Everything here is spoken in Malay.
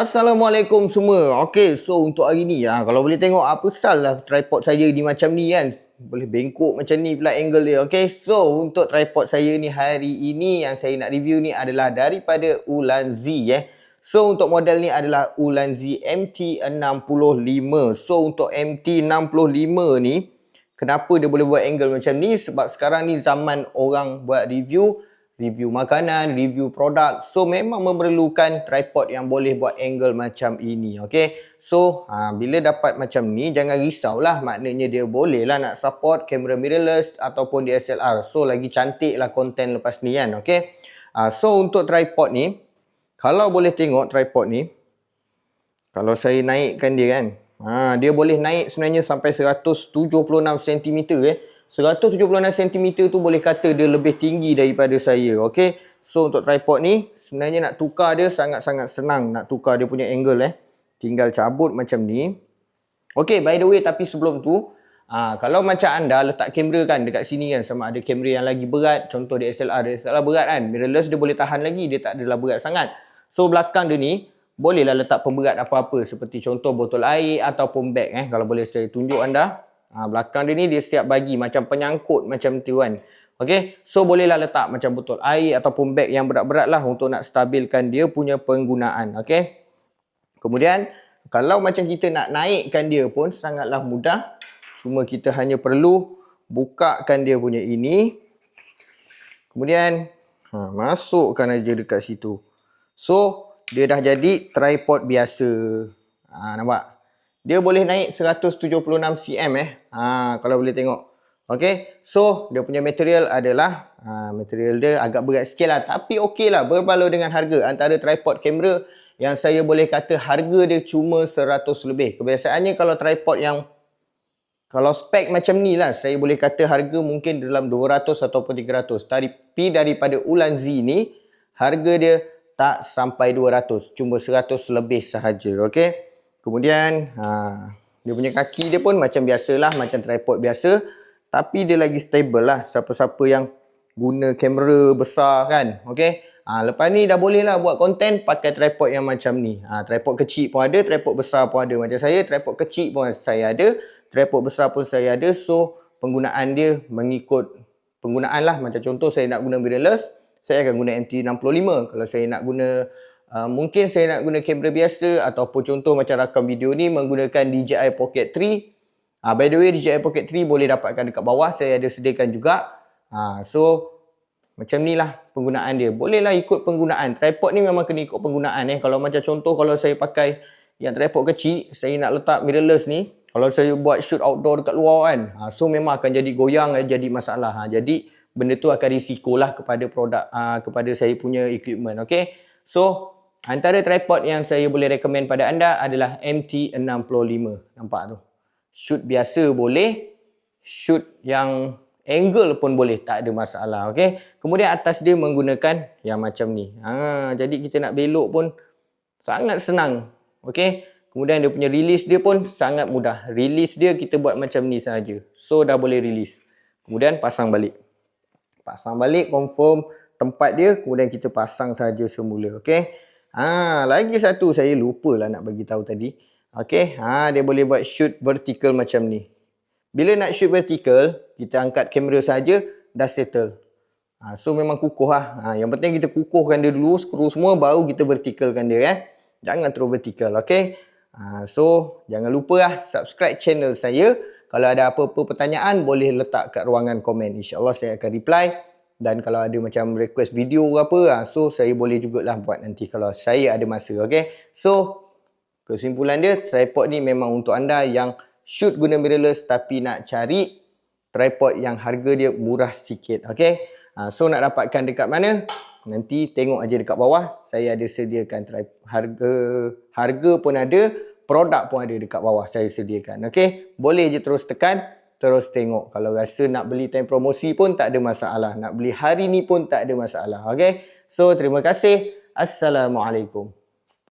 Assalamualaikum semua. Okey, so untuk hari ni ha, kalau boleh tengok apa salah tripod saya ni macam ni kan. Boleh bengkok macam ni pula angle dia. Okey, so untuk tripod saya ni hari ini yang saya nak review ni adalah daripada Ulanzi eh. So untuk model ni adalah Ulanzi MT65. So untuk MT65 ni kenapa dia boleh buat angle macam ni sebab sekarang ni zaman orang buat review review makanan, review produk. So memang memerlukan tripod yang boleh buat angle macam ini. Okay. So ha, bila dapat macam ni jangan risaulah. Maknanya dia boleh lah nak support kamera mirrorless ataupun DSLR. So lagi cantik lah konten lepas ni kan. Okay. Ha, so untuk tripod ni. Kalau boleh tengok tripod ni. Kalau saya naikkan dia kan. Ha, dia boleh naik sebenarnya sampai 176 cm eh. 176 cm tu boleh kata dia lebih tinggi daripada saya. Okay. So untuk tripod ni sebenarnya nak tukar dia sangat-sangat senang. Nak tukar dia punya angle eh. Tinggal cabut macam ni. Okay by the way tapi sebelum tu. Ha, kalau macam anda letak kamera kan dekat sini kan. Sama ada kamera yang lagi berat. Contoh DSLR. DSLR berat kan. Mirrorless dia boleh tahan lagi. Dia tak adalah berat sangat. So belakang dia ni. Bolehlah letak pemberat apa-apa. Seperti contoh botol air ataupun bag eh. Kalau boleh saya tunjuk anda. Ha, belakang dia ni dia siap bagi macam penyangkut macam tu kan. Okay. So bolehlah letak macam botol air ataupun beg yang berat-berat lah untuk nak stabilkan dia punya penggunaan. Okay. Kemudian kalau macam kita nak naikkan dia pun sangatlah mudah. Cuma kita hanya perlu bukakan dia punya ini. Kemudian ha, masukkan aja dekat situ. So dia dah jadi tripod biasa. Ha, nampak? Dia boleh naik 176 cm eh. Ha, kalau boleh tengok. Okay. So, dia punya material adalah, ha, material dia agak berat sikit lah. Tapi okey lah berbaloi dengan harga. Antara tripod kamera yang saya boleh kata harga dia cuma 100 lebih. Kebiasaannya kalau tripod yang, kalau spek macam ni lah, saya boleh kata harga mungkin dalam 200 ataupun 300. Tapi daripada Ulanzi ni, harga dia tak sampai 200. Cuma 100 lebih sahaja. Okay. Kemudian ha, dia punya kaki dia pun macam biasalah, macam tripod biasa. Tapi dia lagi stable lah. Siapa-siapa yang guna kamera besar kan. Okay. Ha, lepas ni dah boleh lah buat konten pakai tripod yang macam ni. Ha, tripod kecil pun ada, tripod besar pun ada. Macam saya, tripod kecil pun saya ada. Tripod besar pun saya ada. So, penggunaan dia mengikut penggunaan lah. Macam contoh saya nak guna mirrorless. Saya akan guna MT65. Kalau saya nak guna Uh, mungkin saya nak guna kamera biasa ataupun contoh macam rakam video ni menggunakan DJI Pocket 3. Uh, ah, by the way DJI Pocket 3 boleh dapatkan dekat bawah. Saya ada sediakan juga. Uh, so macam ni lah penggunaan dia. Bolehlah ikut penggunaan. Tripod ni memang kena ikut penggunaan. Eh. Kalau macam contoh kalau saya pakai yang tripod kecil. Saya nak letak mirrorless ni. Kalau saya buat shoot outdoor dekat luar kan. Uh, so memang akan jadi goyang. Eh, jadi masalah. Uh, jadi benda tu akan risiko lah kepada produk. Uh, kepada saya punya equipment. Okay. So Antara tripod yang saya boleh recommend pada anda adalah MT65. Nampak tu. Shoot biasa boleh. Shoot yang angle pun boleh. Tak ada masalah. Okay. Kemudian atas dia menggunakan yang macam ni. Ha, jadi kita nak belok pun sangat senang. Okay. Kemudian dia punya release dia pun sangat mudah. Release dia kita buat macam ni saja. So dah boleh release. Kemudian pasang balik. Pasang balik confirm tempat dia. Kemudian kita pasang saja semula. Okay. Ha, lagi satu saya lupa lah nak bagi tahu tadi. Okey, ha dia boleh buat shoot vertical macam ni. Bila nak shoot vertical, kita angkat kamera saja dah settle. Ha, so memang kukuh lah. Ha, yang penting kita kukuhkan dia dulu, skru semua baru kita verticalkan dia eh. Jangan terus vertical, okey? Ha, so jangan lupa lah subscribe channel saya. Kalau ada apa-apa pertanyaan boleh letak kat ruangan komen. InsyaAllah saya akan reply. Dan kalau ada macam request video ke apa, ah, so saya boleh jugalah buat nanti kalau saya ada masa. Okay. So, kesimpulan dia, tripod ni memang untuk anda yang shoot guna mirrorless tapi nak cari tripod yang harga dia murah sikit. Okay. Ah, so, nak dapatkan dekat mana? Nanti tengok aja dekat bawah. Saya ada sediakan tripod. Harga, harga pun ada, produk pun ada dekat bawah saya sediakan. Okay. Boleh je terus tekan terus tengok. Kalau rasa nak beli time promosi pun tak ada masalah. Nak beli hari ni pun tak ada masalah. Okay. So, terima kasih. Assalamualaikum.